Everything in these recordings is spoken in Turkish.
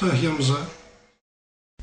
Kütahya'mıza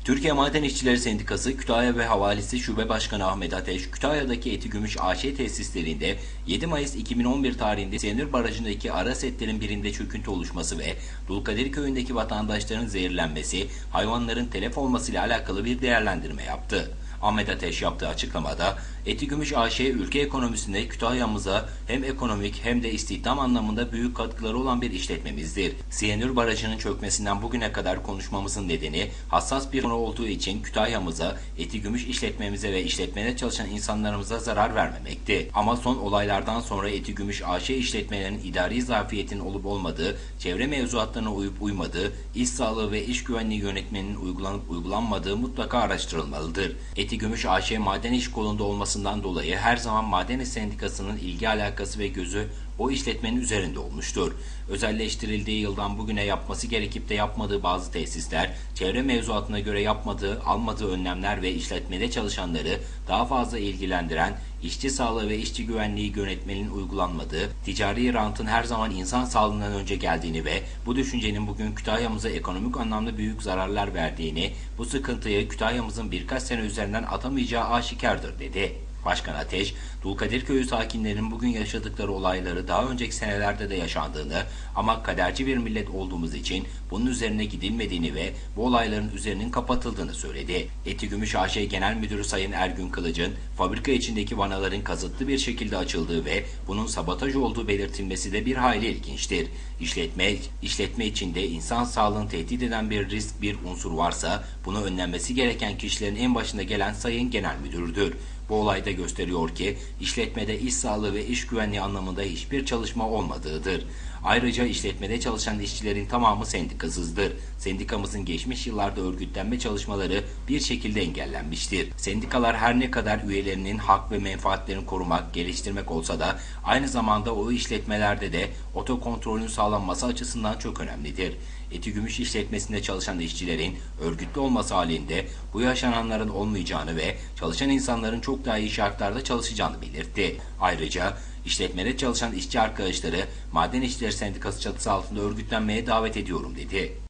Türkiye Maden İşçileri Sendikası Kütahya ve Havalisi Şube Başkanı Ahmet Ateş, Kütahya'daki Eti Gümüş AŞ tesislerinde 7 Mayıs 2011 tarihinde Siyanür Barajı'ndaki ara setlerin birinde çöküntü oluşması ve Dulkadir Köyü'ndeki vatandaşların zehirlenmesi, hayvanların telef olmasıyla alakalı bir değerlendirme yaptı. Ahmet Ateş yaptığı açıklamada Eti Gümüş AŞ ülke ekonomisinde Kütahya'mıza hem ekonomik hem de istihdam anlamında büyük katkıları olan bir işletmemizdir. Siyanür Barajı'nın çökmesinden bugüne kadar konuşmamızın nedeni hassas bir konu olduğu için Kütahya'mıza, Eti Gümüş işletmemize ve işletmede çalışan insanlarımıza zarar vermemekti. Ama son olaylardan sonra Eti Gümüş AŞ işletmelerinin idari zafiyetin olup olmadığı, çevre mevzuatlarına uyup uymadığı, iş sağlığı ve iş güvenliği yönetmeninin uygulanıp uygulanmadığı mutlaka araştırılmalıdır. Eti Gümüş AŞ maden iş kolunda olmasından dolayı her zaman maden iş sendikasının ilgi alakası ve gözü o işletmenin üzerinde olmuştur. Özelleştirildiği yıldan bugüne yapması gerekip de yapmadığı bazı tesisler, çevre mevzuatına göre yapmadığı, almadığı önlemler ve işletmede çalışanları daha fazla ilgilendiren, işçi sağlığı ve işçi güvenliği yönetmenin uygulanmadığı, ticari rantın her zaman insan sağlığından önce geldiğini ve bu düşüncenin bugün Kütahya'mıza ekonomik anlamda büyük zararlar verdiğini, bu sıkıntıyı Kütahya'mızın birkaç sene üzerinden atamayacağı aşikardır dedi. Başkan Ateş, Dulkadir Köyü sakinlerinin bugün yaşadıkları olayları daha önceki senelerde de yaşandığını ama kaderci bir millet olduğumuz için bunun üzerine gidilmediğini ve bu olayların üzerinin kapatıldığını söyledi. Eti Gümüş AŞ Genel Müdürü Sayın Ergün Kılıç'ın fabrika içindeki vanaların kazıtlı bir şekilde açıldığı ve bunun sabotaj olduğu belirtilmesi de bir hayli ilginçtir. İşletme, işletme içinde insan sağlığını tehdit eden bir risk bir unsur varsa bunu önlenmesi gereken kişilerin en başında gelen Sayın Genel Müdürüdür. Bu olay da gösteriyor ki işletmede iş sağlığı ve iş güvenliği anlamında hiçbir çalışma olmadığıdır. Ayrıca işletmede çalışan işçilerin tamamı sendikasızdır. Sendikamızın geçmiş yıllarda örgütlenme çalışmaları bir şekilde engellenmiştir. Sendikalar her ne kadar üyelerinin hak ve menfaatlerini korumak, geliştirmek olsa da aynı zamanda o işletmelerde de otokontrolün sağlanması açısından çok önemlidir. Eti Gümüş işletmesinde çalışan işçilerin örgütlü olması halinde bu yaşananların olmayacağını ve çalışan insanların çok daha iyi şartlarda çalışacağını belirtti. Ayrıca işletmede çalışan işçi arkadaşları Maden İşçileri Sendikası çatısı altında örgütlenmeye davet ediyorum dedi.